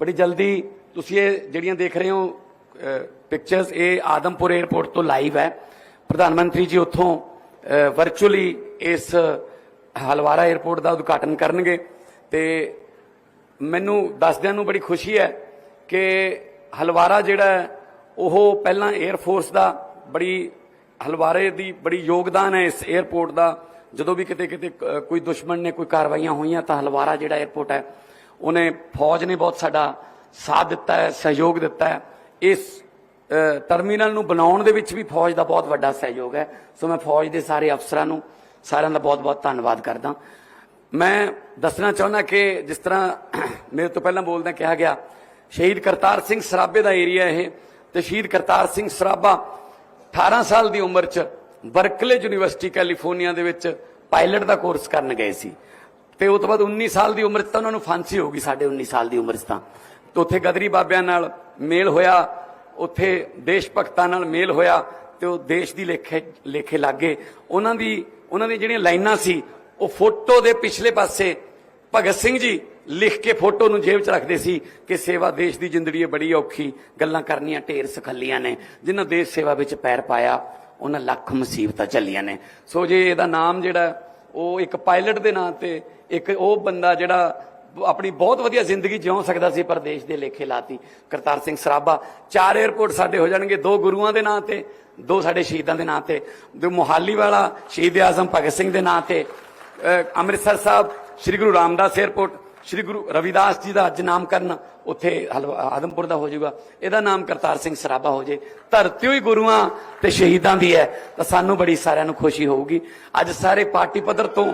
ਬੜੀ ਜਲਦੀ ਤੁਸੀਂ ਇਹ ਜਿਹੜੀਆਂ ਦੇਖ ਰਹੇ ਹੋ ਪਿਕਚਰਸ ਇਹ ਆਦਮਪੁਰ 에ਅਰਪੋਰਟ ਤੋਂ ਲਾਈਵ ਹੈ। ਪ੍ਰਧਾਨ ਮੰਤਰੀ ਜੀ ਉੱਥੋਂ ਵਰਚੁਅਲੀ ਇਸ ਹਲਵਾਰਾ 에ਅਰਪੋਰਟ ਦਾ ਉਦਘਾਟਨ ਕਰਨਗੇ। ਤੇ ਮੈਨੂੰ ਦੱਸਦਿਆਂ ਨੂੰ ਬੜੀ ਖੁਸ਼ੀ ਹੈ ਕਿ ਹਲਵਾਰਾ ਜਿਹੜਾ ਉਹ ਪਹਿਲਾਂ 에ਅਰ ਫੋਰਸ ਦਾ ਬੜੀ ਹਲਵਾਰੇ ਦੀ ਬੜੀ ਯੋਗਦਾਨ ਹੈ ਇਸ 에ਅਰਪੋਰਟ ਦਾ। ਜਦੋਂ ਵੀ ਕਿਤੇ ਕਿਤੇ ਕੋਈ ਦੁਸ਼ਮਣ ਨੇ ਕੋਈ ਕਾਰਵਾਈਆਂ ਹੋਈਆਂ ਤਾਂ ਹਲਵਾਰਾ ਜਿਹੜਾ 에ਅਰਪੋਰਟ ਹੈ ਉਹਨੇ ਫੌਜ ਨੇ ਬਹੁਤ ਸਾਡਾ ਸਾਥ ਦਿੱਤਾ ਹੈ, ਸਹਿਯੋਗ ਦਿੱਤਾ ਹੈ। ਇਸ ਟਰਮੀਨਲ ਨੂੰ ਬਣਾਉਣ ਦੇ ਵਿੱਚ ਵੀ ਫੌਜ ਦਾ ਬਹੁਤ ਵੱਡਾ ਸਹਿਯੋਗ ਹੈ। ਸੋ ਮੈਂ ਫੌਜ ਦੇ ਸਾਰੇ ਅਫਸਰਾਂ ਨੂੰ, ਸਾਰਿਆਂ ਦਾ ਬਹੁਤ-ਬਹੁਤ ਧੰਨਵਾਦ ਕਰਦਾ। ਮੈਂ ਦੱਸਣਾ ਚਾਹੁੰਦਾ ਕਿ ਜਿਸ ਤਰ੍ਹਾਂ ਮੇਰੇ ਤੋਂ ਪਹਿਲਾਂ ਬੋਲਦਾ ਕਿਹਾ ਗਿਆ, ਸ਼ਹੀਦ ਕਰਤਾਰ ਸਿੰਘ ਸਰਾਭੇ ਦਾ ਏਰੀਆ ਇਹ, ਤੇ ਸ਼ਹੀਦ ਕਰਤਾਰ ਸਿੰਘ ਸਰਾਭਾ 18 ਸਾਲ ਦੀ ਉਮਰ 'ਚ ਬਰਕਲੇ ਯੂਨੀਵਰਸਿਟੀ, ਕੈਲੀਫੋਰਨੀਆ ਦੇ ਵਿੱਚ ਪਾਇਲਟ ਦਾ ਕੋਰਸ ਕਰਨ ਗਏ ਸੀ। ਤੇ ਉਸ ਤੋਂ ਬਾਅਦ 19 ਸਾਲ ਦੀ ਉਮਰ 'ਚ ਤਾਂ ਉਹਨਾਂ ਨੂੰ ਫਾਂਸੀ ਹੋ ਗਈ ਸਾਡੇ 19 ਸਾਲ ਦੀ ਉਮਰ 'ਚ ਤਾਂ। ਤੇ ਉੱਥੇ ਗਦਰੀ ਬਾਬਿਆਂ ਨਾਲ ਮੇਲ ਹੋਇਆ, ਉੱਥੇ ਦੇਸ਼ ਭਗਤਾਂ ਨਾਲ ਮੇਲ ਹੋਇਆ ਤੇ ਉਹ ਦੇਸ਼ ਦੀ ਲੇਖੇ ਲੇਖੇ ਲੱਗੇ। ਉਹਨਾਂ ਦੀ, ਉਹਨਾਂ ਦੀਆਂ ਜਿਹੜੀਆਂ ਲਾਈਨਾਂ ਸੀ, ਉਹ ਫੋਟੋ ਦੇ ਪਿਛਲੇ ਪਾਸੇ ਭਗਤ ਸਿੰਘ ਜੀ ਲਿਖ ਕੇ ਫੋਟੋ ਨੂੰ ਜੇਬ 'ਚ ਰੱਖਦੇ ਸੀ ਕਿ ਸੇਵਾ ਦੇਸ਼ ਦੀ ਜ਼ਿੰਦਗੀ ਹੈ ਬੜੀ ਔਖੀ, ਗੱਲਾਂ ਕਰਨੀਆਂ ਢੇਰ ਸਖੱਲੀਆਂ ਨੇ। ਜਿਨ੍ਹਾਂ ਦੇਸ਼ ਸੇਵਾ ਵਿੱਚ ਪੈਰ ਪਾਇਆ, ਉਹਨਾਂ ਲੱਖ ਮੁਸੀਬਤਾਂ ਚੱਲੀਆਂ ਨੇ। ਸੋ ਜੇ ਇਹਦਾ ਨਾਮ ਜਿਹੜਾ ਉਹ ਇੱਕ ਪਾਇਲਟ ਦੇ ਨਾਂ ਤੇ ਇੱਕ ਉਹ ਬੰਦਾ ਜਿਹੜਾ ਆਪਣੀ ਬਹੁਤ ਵਧੀਆ ਜ਼ਿੰਦਗੀ ਜਿਉਂ ਸਕਦਾ ਸੀ ਪਰ ਦੇਸ਼ ਦੇ ਲੇਖੇ ਲਾਤੀ। ਕਰਤਾਰ ਸਿੰਘ ਸਰਾਭਾ, ਚਾਰ 에ਅਰਪੋਰਟ ਸਾਡੇ ਹੋ ਜਾਣਗੇ, ਦੋ ਗੁਰੂਆਂ ਦੇ ਨਾਂ ਤੇ, ਦੋ ਸਾਡੇ ਸ਼ਹੀਦਾਂ ਦੇ ਨਾਂ ਤੇ ਜੋ ਮੁਹਾਲੀ ਵਾਲਾ ਸ਼ਹੀਦ ਆਜ਼ਮ ਭਗਤ ਸਿੰਘ ਦੇ ਨਾਂ ਤੇ ਅੰਮ੍ਰਿਤਸਰ ਸਾਹਿਬ, ਸ੍ਰੀ ਗੁਰੂ ਰਾਮਦਾਸ 에ਅਰਪੋਰਟ ਸ੍ਰੀ ਗੁਰੂ ਰਵਿਦਾਸ ਜੀ ਦਾ ਅੱਜ ਨਾਮਕਰਨ ਉੱਥੇ ਹਲਵਾ- ਆਦਮਪੁਰ ਦਾ ਹੋ ਜਾਊਗਾ। ਇਹਦਾ ਨਾਮ ਕਰਤਾਰ ਸਿੰਘ ਸਰਾਭਾ ਹੋ ਜੇ। ਧਰਤੀ ਹੋਈ ਗੁਰੂਆਂ ਤੇ ਸ਼ਹੀਦਾਂ ਦੀ ਹੈ। ਤਾਂ ਸਾਨੂੰ ਬੜੀ ਸਾਰਿਆਂ ਨੂੰ ਖੁਸ਼ੀ ਹੋਊਗੀ। ਅੱਜ ਸਾਰੇ ਪਾਰਟੀ ਪੱਧਰ ਤੋਂ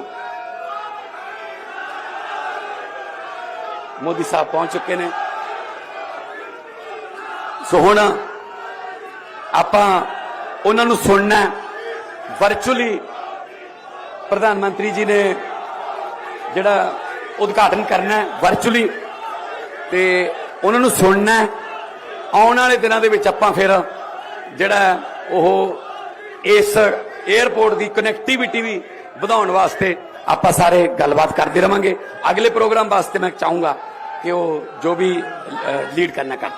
ਮੋਦੀ ਸਾਹਿਬ ਪਹੁੰਚ ਚੁੱਕੇ ਨੇ। ਸੋ ਹੁਣ ਆਪਾਂ ਉਹਨਾਂ ਨੂੰ ਸੁਣਨਾ ਵਰਚੁਅਲੀ ਪ੍ਰਧਾਨ ਮੰਤਰੀ ਜੀ ਨੇ ਜਿਹੜਾ ਉਦਘਾਟਨ ਕਰਨਾ ਵਰਚੁਅਲੀ ਤੇ ਉਹਨਾਂ ਨੂੰ ਸੁਣਨਾ ਆਉਣ ਵਾਲੇ ਦਿਨਾਂ ਦੇ ਵਿੱਚ ਆਪਾਂ ਫਿਰ ਜਿਹੜਾ ਉਹ ਇਸ 에ਅਰਪੋਰਟ ਦੀ ਕਨੈਕਟੀਵਿਟੀ ਵੀ ਵਧਾਉਣ ਵਾਸਤੇ ਆਪਾਂ ਸਾਰੇ ਗੱਲਬਾਤ ਕਰਦੇ ਰਵਾਂਗੇ। ਅਗਲੇ ਪ੍ਰੋਗਰਾਮ ਵਾਸਤੇ ਮੈਂ ਚਾਹੂੰਗਾ ਕਿ ਉਹ ਜੋ ਵੀ ਲੀਡ ਕਰਨਾ ਕਰ